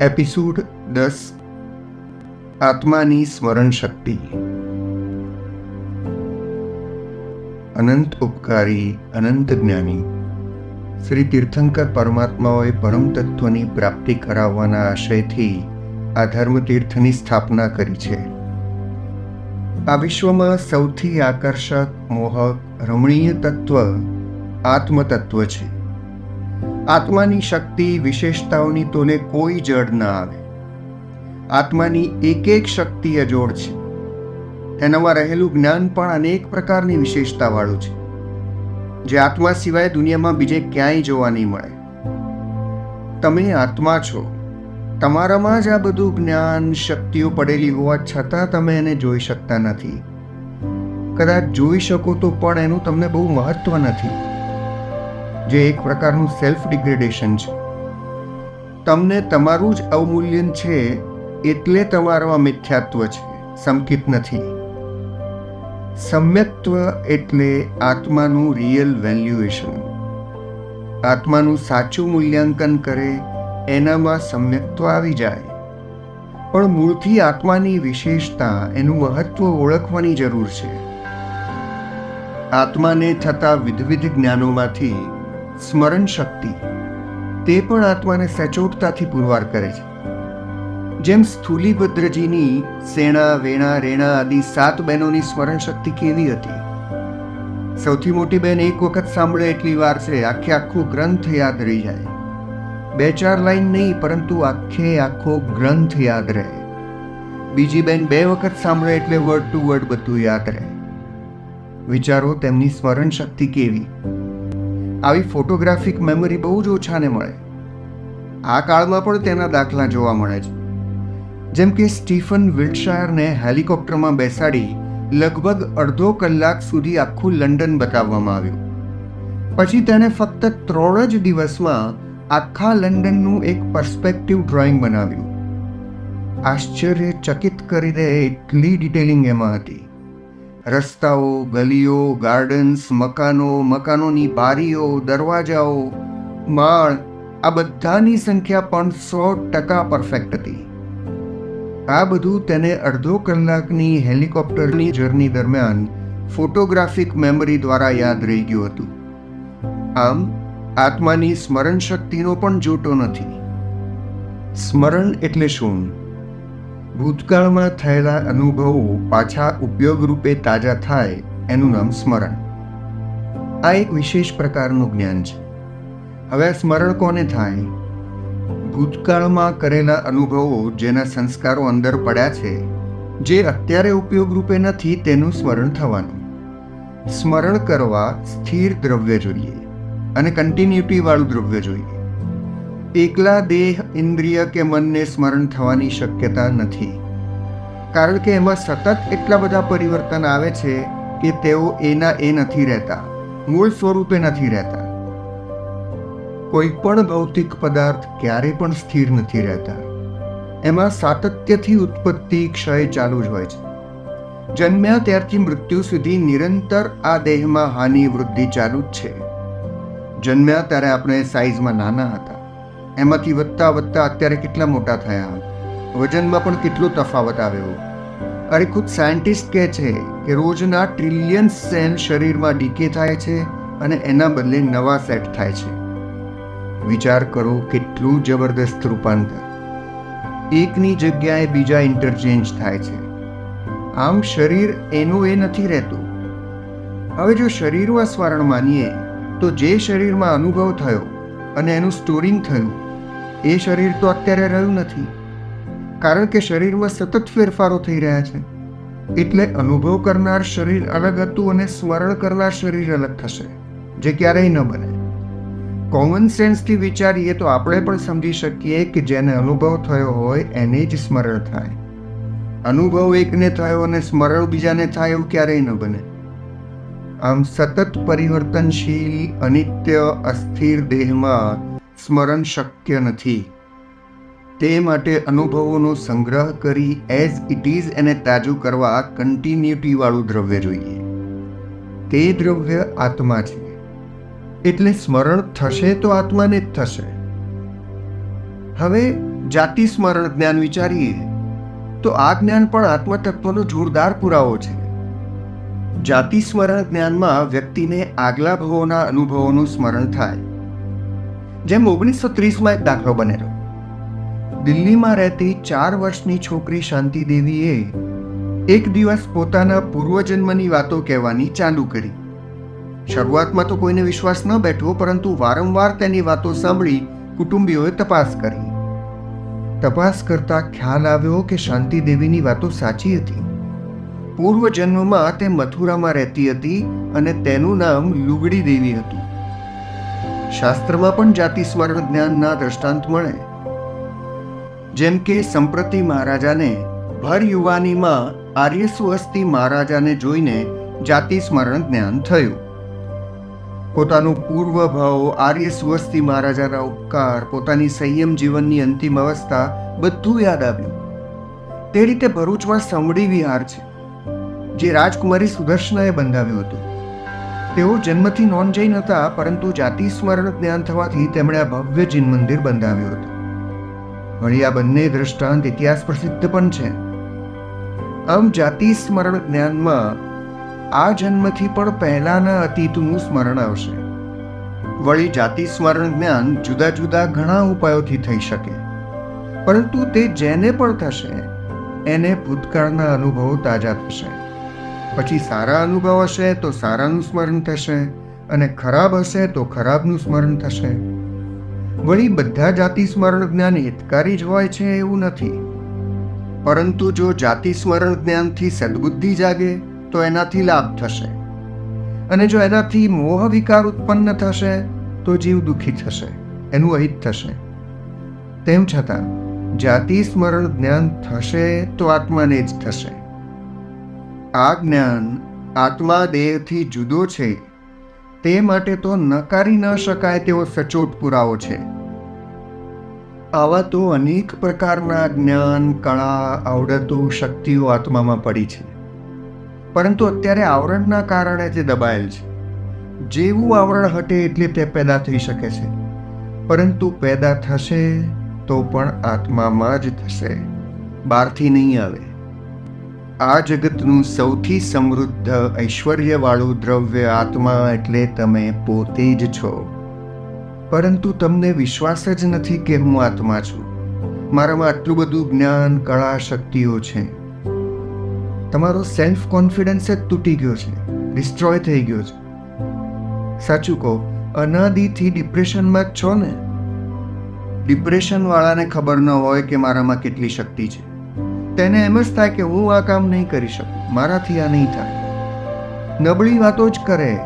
Episode દસ, આત્માની સ્મરણ શક્તિ અનંત ઉપકારી, અનંત જ્ઞાની. શ્રી તીર્થંકર પરમાત્માઓએ પરમ તત્વની પ્રાપ્તિ કરાવવાના આશયથી આ ધર્મતીર્થની સ્થાપના કરી છે. આ વિશ્વમાં સૌથી આકર્ષક, મોહક, રમણીય તત્વ આત્મતત્વ છે. આત્માની શક્તિ વિશેષતાઓની તોલે કોઈ જડ ન આવે. આત્માની એક એક શક્તિ અજોડ છે. તેનામાં રહેલું જ્ઞાન પણ અનેક પ્રકારની વિશેષતાવાળું છે. જે આત્મા સિવાય દુનિયામાં બીજે ક્યાંય જોવા નહીં મળે. તમે આત્મા છો. તમારામાં જ આ બધું જ્ઞાન શક્તિઓ પડેલી હોવા છતાં તમે એને જોઈ શકતા નથી. કદાચ જોઈ શકો તો પણ એનું તમને બહુ મહત્વ નથી. જે એક પ્રકારનું સેલ્ફ ડિગ્રેડેશન છે. તમને તમારું જ અવમૂલ્યન છે એટલે તમારામાં મિથ્યાત્વ છે સંકિત નથી. સમ્યત્વ એટલે આત્માનું રિયલ વેલ્યુએશન આત્માનું સાચું મૂલ્યાંકન કરે, એનામાં સમ્યક્ત્વ આવી જાય. પણ મૂળથી આત્માની વિશેષતા એનું મહત્વ ઓળખવાની જરૂર છે. આત્માને થતા વિધવિધ જ્ઞાનોમાંથી સ્મરણ શક્તિ. તે પણ આત્માને સચોટતાથી પુરવાર કરે છે. જેમ સ્થૂલીભદ્રજીની સેણા, વેણા, રેણા આદિ સાત બહેનોની સ્મરણ શક્તિ કેવી હતી? સૌથી મોટી બહેન એક વખત સાંભળે એટલી વાર છે, આખે આખો ગ્રંથ યાદ રહી જાય. બે ચાર લાઈન નહીં, પરંતુ આખે આખો ગ્રંથ યાદ રહે. બીજી બેન બે વખત સાંભળે એટલે વર્ડ ટુ વર્ડ બધું યાદ રહે. વિચારો, તેમની સ્મરણ શક્તિ કેવી? આવી ફોટોગ્રાફિક મેમરી બહુ જ ઓછાને મળે. આ કાળમાં પણ તેના દાખલા જોવા મળે છે. જેમ કે સ્ટીફન વિલ્ટશાયરને હેલિકોપ્ટરમાં બેસાડી લગભગ અડધો કલાક સુધી આખું લંડન બતાવવામાં આવ્યું. પછી તેણે ફક્ત ત્રણ જ દિવસમાં આખા લંડનનું એક પર્સપેક્ટિવ ડ્રોઈંગ બનાવ્યું. આશ્ચર્યચકિત કરી દે એટલી ડિટેલિંગ એમાં હતી. રસ્તાઓ, ગલીઓ ગાર્ડન્સ મકાનો, મકાનોની બારીઓ, દરવાજાઓ, માળ, આ બધાની સંખ્યા પણ સો ટકા પરફેક્ટ હતી. આ બધું તેને અડધો કલાકની હેલિકોપ્ટરની જર્ની દરમિયાન ફોટોગ્રાફિક મેમરી દ્વારા યાદ રહી ગયું હતું. આમ, આત્માની સ્મરણ શક્તિનો પણ જોટો નથી. સ્મરણ એટલે શું? ભૂતકાળમાં થયેલા અનુભવો પાછા ઉપયોગ રૂપે તાજા થાય એનું નામ સ્મરણ. આ એક વિશેષ પ્રકારનું જ્ઞાન છે. હવે આ સ્મરણ કોને થાય? ભૂતકાળમાં કરેલા અનુભવો જેના સંસ્કારો અંદર પડ્યા છે, જે અત્યારે ઉપયોગ રૂપે નથી તેનું સ્મરણ થવાનું. સ્મરણ કરવા સ્થિર દ્રવ્ય જોઈએ અને કન્ટિન્યુટીવાળું દ્રવ્ય જોઈએ. એકલા દેહ ઇન્દ્રિય કે મનને સ્મરણ થવાની શક્યતા નથી. કારણ કે એમાં સતત એટલા બધા પરિવર્તન આવે છે કે તેઓ એના એ નથી રહેતા, મૂળ સ્વરૂપે નથી રહેતા. કોઈ પણ ભૌતિક પદાર્થ ક્યારે પણ સ્થિર નથી રહેતા. એમાં સાતત્યથી ઉત્પત્તિ ક્ષય ચાલુ જ હોય છે. જન્મ્યા ત્યારથી મૃત્યુ સુધી નિરંતર આ દેહમાં હાનિ વૃદ્ધિ ચાલુ જ છે. જન્મ્યા ત્યારે આપણે સાઈઝમાં નાના હતા. એમાંથી વધતા વધતા અત્યારે કેટલા મોટા થયા? વજનમાં પણ કેટલો તફાવત આવ્યો? અરે ખુદ સાયન્ટિસ્ટ કહે છે કે રોજના ટ્રિલિયન સેલ શરીરમાં ડીકે થાય છે અને એના બદલે નવા સેટ થાય છે. વિચાર કરો કેટલું જબરદસ્ત રૂપાંતર. એકની જગ્યાએ બીજા ઇન્ટરચેન્જ થાય છે. આમ શરીર એનું એ નથી રહેતું. હવે જો શરીરમાં સ્મરણ માનીએ, તો જે શરીરમાં અનુભવ થયો અને એનું સ્ટોરિંગ થયું એ શરીર તો અત્યારે રહ્યું નથી. કારણ કે શરીરમાં સતત ફેરફારો થઈ રહ્યા છે. એટલે અનુભવ કરનાર શરીર અલગ હતું અને સ્મરણ કરનાર શરીર અલગ થશે. જે ક્યારેય ન બને. કોમન સેન્સથી વિચારીએ તો આપણે પણ સમજી શકીએ કે જેને અનુભવ થયો હોય એને જ સ્મરણ થાય. અનુભવ એકને થયો અને સ્મરણ બીજાને થાય એવું ક્યારેય ન બને. આમ સતત પરિવર્તનશીલ, અનિત્ય, અસ્થિર દેહમાં સ્મરણ શક્ય નથી. તે માટે અનુભવોનો સંગ્રહ કરી એઝ ઇટ ઇઝ એને તાજું કરવા કન્ટિન્યુટીવાળું દ્રવ્ય જોઈએ. તે દ્રવ્ય આત્મા છે. એટલે સ્મરણ થશે તો આત્માને જ થશે. હવે જાતિ સ્મરણ જ્ઞાન વિચારીએ, તો આ જ્ઞાન પણ આત્મતત્વનો જોરદાર પુરાવો છે. જાતિ સ્મરણ જ્ઞાનમાં વ્યક્તિને આગલા ભવોના અનુભવોનું સ્મરણ થાય. જેમ ઓગણીસો ત્રીસમાં એક દાખલો બનેલો. દિલ્હીમાં રહેતી ચાર વર્ષની છોકરી શાંતિ દેવીએ એક દિવસ પોતાના પૂર્વજન્મની વાતો કહેવાની ચાલુ કરી. શરૂઆતમાં તો કોઈને વિશ્વાસ ન બેઠો, પરંતુ વારંવાર તેની વાતો સાંભળી કુટુંબીઓએ તપાસ કરી. તપાસ કરતા ખ્યાલ આવ્યો કે શાંતિ દેવીની વાતો સાચી હતી. પૂર્વજન્મમાં તે મથુરામાં રહેતી હતી અને તેનું નામ લુગડી દેવી હતું. શાસ્ત્રમાં પણ જાતિ સ્મરણ જ્ઞાનના દ્રષ્ટાંત મળે. જેમ કે સંપ્રતિ મહારાજાને ભર યુવાનીમાં આર્ય સુહસ્તી મહારાજાને જોઈને જાતિ સ્મરણ જ્ઞાન થયું. પોતાનું પૂર્વ ભાવ આર્ય સુવસ્તી મહારાજાના ઉપકાર, પોતાની સંયમ જીવનની અંતિમ અવસ્થા બધું યાદ આવ્યું. તે રીતે ભરૂચમાં સમડી વિહાર છે, જે રાજકુમારી સુદર્શનાએ બંધાવ્યું હતું. તેઓ જન્મથી નોન જૈન હતા પરંતુ જાતિ સ્મરણ જ્ઞાન થવાથી તેમણે આ ભવ્ય જીન મંદિર બંધાવ્યું હતું. વળી આ બંને દ્રષ્ટાંત ઇતિહાસ પ્રસિદ્ધ પણ છે. આમ જાતિ સ્મરણ જ્ઞાનમાં આ જન્મથી પણ પહેલાના અતીતનું સ્મરણ આવશે. વળી જાતિ સ્મરણ જ્ઞાન જુદા જુદા ઘણા ઉપાયોથી થઈ શકે. પરંતુ તે જેને પણ થશે, એને ભૂતકાળના અનુભવો તાજા થશે. પછી સારા અનુભવ હશે તો સારાનું સ્મરણ થશે અને ખરાબ હશે તો ખરાબનું સ્મરણ થશે. વળી બધા જાતિ સ્મરણ જ્ઞાન હિતકારી જ હોય છે એવું નથી. પરંતુ જો જાતિ સ્મરણ જ્ઞાનથી સદબુદ્ધિ જાગે, તો એનાથી લાભ થશે. અને જો એનાથી મોહ વિકાર ઉત્પન્ન થશે, તો જીવ દુઃખી થશે, એનું અહિત થશે. તેમ છતાં, જાતિ સ્મરણ જ્ઞાન થશે તો આત્માને જ થશે. આ જ્ઞાન આત્મા દેહથી જુદો છે. તે માટે તો નકારી ન શકાય તેવો સચોટ પુરાવો છે. આવા તો અનેક પ્રકારના જ્ઞાન, કળા, આવડતો શક્તિઓ આત્મામાં પડી છે. પરંતુ અત્યારે આવરણના કારણે તે દબાયેલ છે. જેવું આવરણ હટે એટલે તે પેદા થઈ શકે છે. પરંતુ પેદા થશે તો પણ આત્મામાં જ થશે. બહારથી નહીં આવે. આ જગતનું સૌથી સમૃદ્ધ ઐશ્વર્યવાળું દ્રવ્ય આત્મા એટલે તમે પોતે જ છો. પરંતુ તમને વિશ્વાસ જ નથી કે હું આત્મા છું. મારામાં આટલું બધું જ્ઞાન, કળા, શક્તિઓ છે. તમારો સેલ્ફ કોન્ફિડન્સ જ તૂટી ગયો છે ડિસ્ટ્રોય થઈ ગયો છે. સાચું કહો, અનાદિથી ડિપ્રેશનમાં જ છો ને? ડિપ્રેશનવાળાને ખબર ન હોય કે મારામાં કેટલી શક્તિ છે. તેને એમ જ થાય કે હું આ કામ નહીં કરી શકું. મારાથી આ નહીં થાય. નબળી વાતો જ કરે.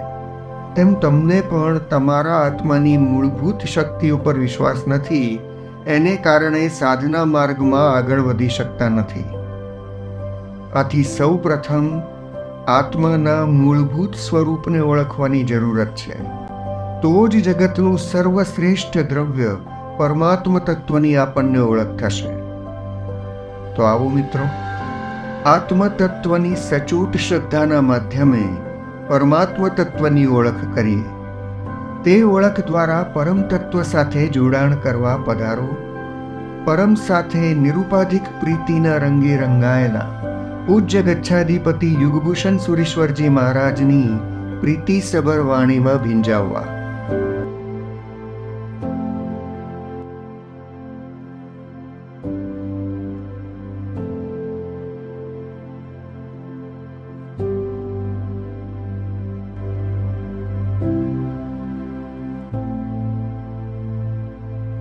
તેમ તમને પણ તમારા આત્માની મૂળભૂત શક્તિ ઉપર વિશ્વાસ નથી. એને કારણે સાધના માર્ગમાં આગળ વધી શકતા નથી. આથી સૌ પ્રથમ આત્માના મૂળભૂત સ્વરૂપને ઓળખવાની જરૂરત છે. તો જ જગતનું સર્વશ્રેષ્ઠ દ્રવ્ય પરમાત્મ તત્વની આપણને ઓળખ થશે. તો આવો મિત્રો. આત્મતત્વની સચોટ શ્રદ્ધાના માધ્યમે પરમાત્મ તત્વની ઓળખ કરીએ. તે ઓળખ દ્વારા પરમ તત્વ સાથે જોડાણ કરવા પધારો. પરમ સાથે નિરુપાધિક પ્રીતિના રંગે રંગાયેલા પૂજ્ય ગચ્છાધિપતિ યુગભૂષણ સુરેશ્વરજી મહારાજની પ્રીતિ સબર વાણીમાં ભીંજાવવા.